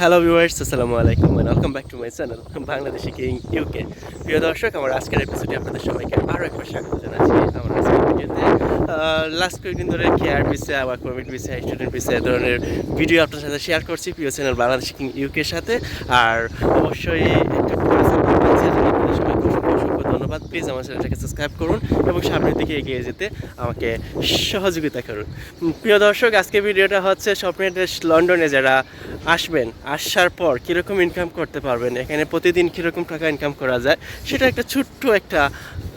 Hello viewers আসসালামু আলাইকুম welcome back to my channel Bangladeshi king UK প্রিয় দর্শক, আমার আজকের এপিসোডে আপনাদের সবাইকে আরও একবার স্বাগত জানাচ্ছি। আমার আজকের ভিডিওতে লাস্ট কয়েকদিন ধরে কেয়ার বিষয়ে ওয়ার্ক পারমিট বিষয়ে স্টুডেন্ট বিষয়ে ধরনের ভিডিও আপনার সাথে শেয়ার করছি প্রিয় চ্যানেল বাংলাদেশি কিং ইউকের সাথে। আর অবশ্যই একটা করে support পাচ্ছি, এর জন্য আপনাদের সবাইকে অসংখ্য অসংখ্য ধন্যবাদ। প্লিজ আমার চ্যানেলটাকে সাবস্ক্রাইব করুন এবং সামনের দিকে এগিয়ে যেতে আমাকে সহযোগিতা করুন। প্রিয় দর্শক আজকে ভিডিওটা হচ্ছে স্বপ্নের দেশ লন্ডনে যারা আসবেন, আসার পর কীরকম ইনকাম করতে পারবেন, এখানে প্রতিদিন কীরকম টাকা ইনকাম করা যায়, সেটা একটা ছোট্ট একটা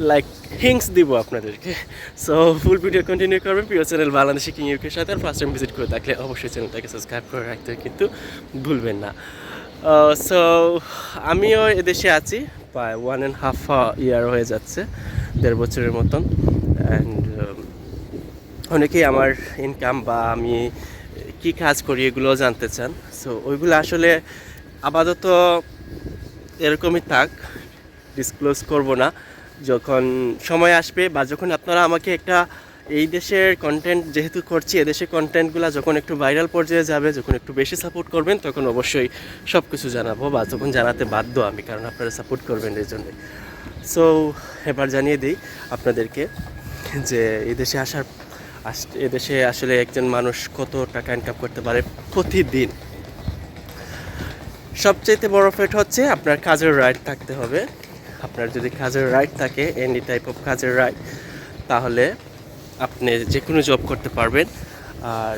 লাইক হিংস দিব আপনাদেরকে। সো ফুল ভিডিও কন্টিনিউ করবেন। প্রিয় চ্যানেল বাংলাদেশি কিং ইউকের সাথে ফার্স্ট টাইম ভিজিট করে থাকলে অবশ্যই চ্যানেলটাকে সাবস্ক্রাইব করে রাখতে কিন্তু ভুলবেন না। সো আমিও এদেশে আছি। প্রায় ওয়ান অ্যান্ড হাফ ইয়ার হয়ে যাচ্ছে, দেড় বছরের মতন। অ্যান্ড অনেকেই আমার ইনকাম বা আমি কি কাজ করি এগুলো জানতে চান। সো ওইগুলো আসলে আপাতত এরকমই থাক ডিসক্লোজ করব না। যখন সময় আসবে বা যখন আপনারা আমাকে একটা এই দেশের কন্টেন্ট যেহেতু করছি, এদেশের কন্টেন্টগুলো যখন একটু ভাইরাল পর্যায়ে যাবে, যখন একটু বেশি সাপোর্ট করবেন, তখন অবশ্যই সব কিছু জানাব বা তখন জানাতে বাধ্য আমি, কারণ আপনারা সাপোর্ট করবেন এই জন্যে। সো এবার জানিয়ে দিই আপনাদেরকে যে এই দেশে আসার, আস- এদেশে আসলে একজন মানুষ কত টাকা ইনকাম করতে পারে প্রতিদিন। সবচেয়ে বড় ফেট হচ্ছে আপনার কাজের রাইট থাকতে হবে। আপনার যদি কাজের রাইট থাকে এনি টাইপ অফ কাজের রাইট তাহলে আপনি যে কোনো জব করতে পারবেন। আর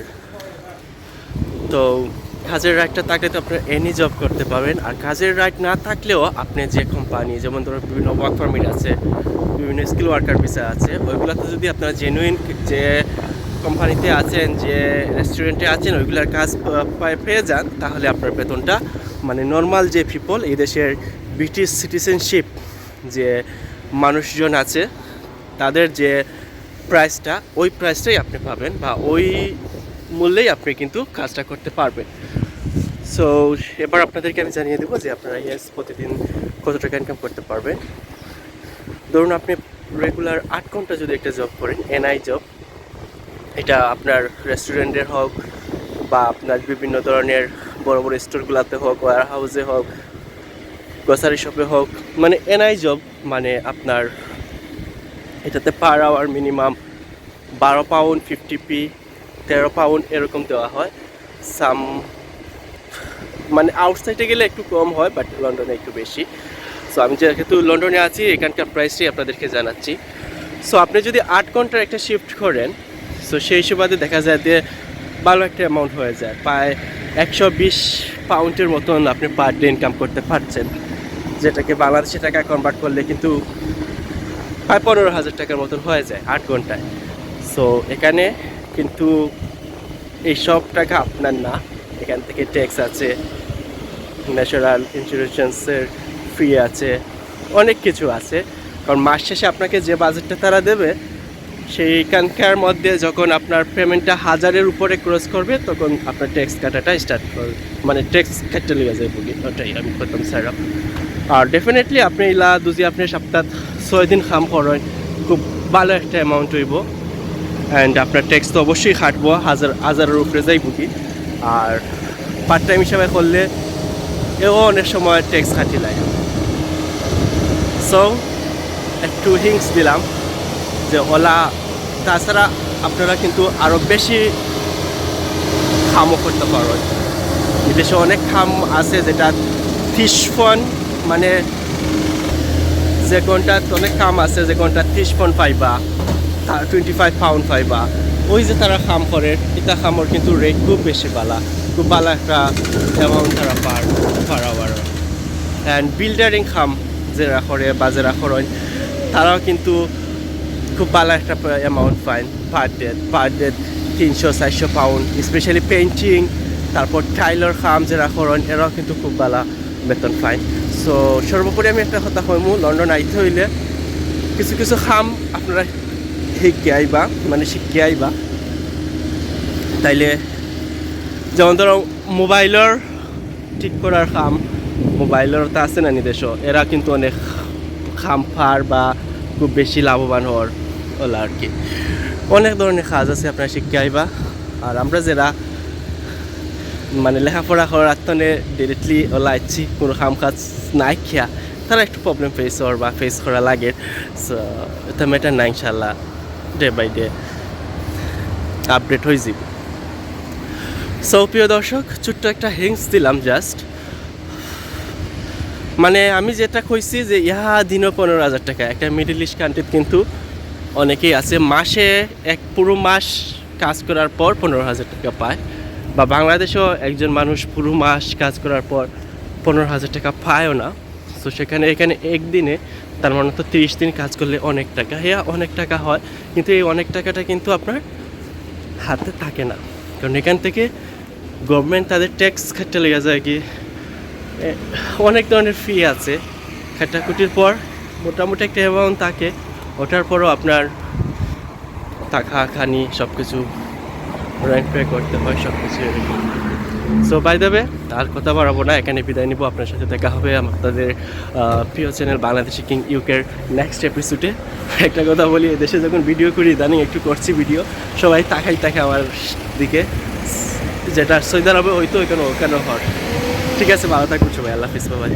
তো কাজের রাইটটা থাকলে তো আপনার এনি জব করতে পারবেন। আর কাজের রাইট না থাকলেও আপনি যে কোম্পানি যেমন ধরুন বিভিন্ন ওয়ার্ক পারমিট আছে, বিভিন্ন স্কিল ওয়ার্কার ভিসা আছে, ওইগুলোতে যদি আপনারা জেনুইন যে কোম্পানিতে আছেন, যে রেস্টুরেন্টে আছেন, ওইগুলোর কাজ পেয়ে যান, তাহলে আপনার বেতনটা মানে নর্মাল যে পিপল এই দেশের ব্রিটিশ সিটিজেনশিপ যে মানুষজন আছে, তাদের যে প্রাইসটা ওই প্রাইসটাই আপনি পাবেন বা ওই মূল্যেই আপনি কিন্তু কাজটা করতে পারবেন। সো এবার আপনাদেরকে আমি জানিয়ে দেবো যে আপনারা ইয়েস প্রতিদিন কত টাকা ইনকাম করতে পারবেন। ধরুন আপনি রেগুলার আট ঘণ্টা যদি একটা জব করেন এনআই জব এটা আপনার রেস্টুরেন্টের হোক বা আপনার বিভিন্ন ধরনের বড় বড় স্টোরগুলোতে হোক ওয়ার হাউসে হোক গ্রসারি শপে হোক মানে এনআই জব মানে আপনার এটাতে পার আওয়ার মিনিমাম বারো পাউন্ড ফিফটি পি তেরো পাউন্ড এরকম দেওয়া হয়। সাম মানে আউটসাইডে গেলে একটু কম হয় বাট লন্ডনে একটু বেশি। সো আমি যেহেতু লন্ডনে আছি, এখানকার প্রাইসটাই আপনাদেরকে জানাচ্ছি। সো আপনি যদি আট ঘণ্টার একটা শিফট করেন সো সেই সুবাদে দেখা যায় যে ভালো একটা অ্যামাউন্ট হয়ে যায়। প্রায় একশো বিশ পাউন্ডের মতন আপনি পার ডে ইনকাম করতে পারছেন। যেটাকে বাংলাদেশি টাকা কনভার্ট করলে কিন্তু প্রায় পনেরো হাজার টাকার মতন হয়ে যায় আট ঘন্টায়। সো এখানে কিন্তু এই সব টাকা আপনার না। এখান থেকে ট্যাক্স আছে ন্যাশনাল ইন্স্যুরেন্সের ফি আছে, অনেক কিছু আছে। কারণ মাস শেষে আপনাকে যে বাজেটটা তারা দেবে, সেইখানকার মধ্যে যখন আপনার পেমেন্টটা হাজারের উপরে ক্রস করবে, তখন আপনার ট্যাক্স কাটাটা স্টার্ট করবে মানে ট্যাক্স কাটতে লেগে যায় বুকি ওটাই আমি প্রথম স্যার আর ডেফিনেটলি আপনি ইলা দুজি আপনি সপ্তাহ ছয় দিন খাম করেন, খুব ভালো একটা অ্যামাউন্ট হইব। অ্যান্ড আপনার ট্যাক্স তো অবশ্যই খাটবো, হাজার, হাজারের উপরে যাইব কি? আর পার্ট টাইম হিসাবে করলে এও অনেক সময় ট্যাক্স খাটি লাগে। সো একটু হিংস দিলাম যে ওলা, তাছাড়া আপনারা কিন্তু আরও বেশি খামও করতে পারেন বিদেশে অনেক খাম আছে যেটা ত্রিশ ফোন মানে যে কোনটা অনেক কাম আছে, যে কোনটা ত্রিশ ফোন পাইবা টোয়েন্টি ফাইভ পাউন্ড পাইবা। ওই যে তারা খাম করে এটা খামর কিন্তু রেট খুব বেশি বালা, খুব ভালো একটা অ্যামাউন্ট তারা পার পার আওয়ার অ্যান্ড বিল্ডারিং খাম যারা করে বা যারা করেন তারাও কিন্তু খুব ভালো একটা অ্যামাউন্ট পায় পার ডে পার ডে তিনশো চারশো পাউন্ড স্পেশালি পেন্টিং তারপর টাইলর খাম যারা করেন এরাও কিন্তু খুব ভালো বেতন পায়। সো সর্বোপরি আমি একটা কথা কইমু, লন্ডন আইতে হইলে কিছু কিছু খাম আপনারা শিখে আইবা মানে শিখে আইবা তাইলে যেমন ধরো মোবাইলের ঠিক করার খাম, মোবাইলের তো আছে না নিদেশ এরা কিন্তু অনেক খাম ফার বা খুব বেশি লাভবান হওয়ার ওলা আর কি। অনেক ধরনের কাজ আছে, আপনারা শিখে আইবা আর আমরা যারা মানে লেখাপড়া করার তনে ডিরেক্টলি ওলা ইচ্ছি কোনো কাম কাজ নাই খেয়া তারা একটু প্রবলেম ফেস হওয়ার বা ফেস করা লাগে। সো এটা ম্যাটার না ইনশাল্লাহ ডে বাই ডে আপডেট হয়ে যাবে সো প্রিয় দর্শক, ছোট্ট একটা হিংস দিলাম জাস্ট মানে আমি যেটা কইছি যে, ইহা দিনও পনেরো হাজার টাকা। একটা মিডল ইস্ট কান্ট্রিতে কিন্তু অনেকেই আছে, মাসে এক পুরো মাস কাজ করার পর পনেরো হাজার টাকা পায়। বা বাংলাদেশেও একজন মানুষ পুরো মাস কাজ করার পর পনেরো হাজার টাকা পায়ও না। তো সেখানে, এখানে একদিনে তার মানে তো তিরিশ দিন কাজ করলে অনেক টাকা। হ্যাঁ অনেক টাকা হয়, কিন্তু এই অনেক টাকাটা কিন্তু আপনার হাতে থাকে না। কারণ এখান থেকে গভর্নমেন্ট তাদের ট্যাক্স খাটতে লেগে যায় কি অনেক ধরনের ফি আছে। খাটাকুটির পর মোটামুটি একটা অ্যামাউন্ট থাকে, ওটার পরও আপনার টাকা, খানি সব কিছু রেন্ট পে করতে হয় সব কিছু এরকম। সো বাই দেবে আর কথা বাড়াবো না, এখানে বিদায় নিব। আপনার সাথে দেখা হবে আপনাদের প্রিয় চ্যানেল বাংলাদেশি কিং ইউকের নেক্সট এপিসোডে একটা কথা বলি দেশে যখন ভিডিও করি, ইদানিং একটু করছি ভিডিও সবাই তাকাই তাকে আমার দিকে। যেটা সৈদার হবে হয়তো ওইখানে ওখানে হয়। ঠিক আছে, ভালো থাকুন সবাই, আল্লাহ হাফিজ বাবাই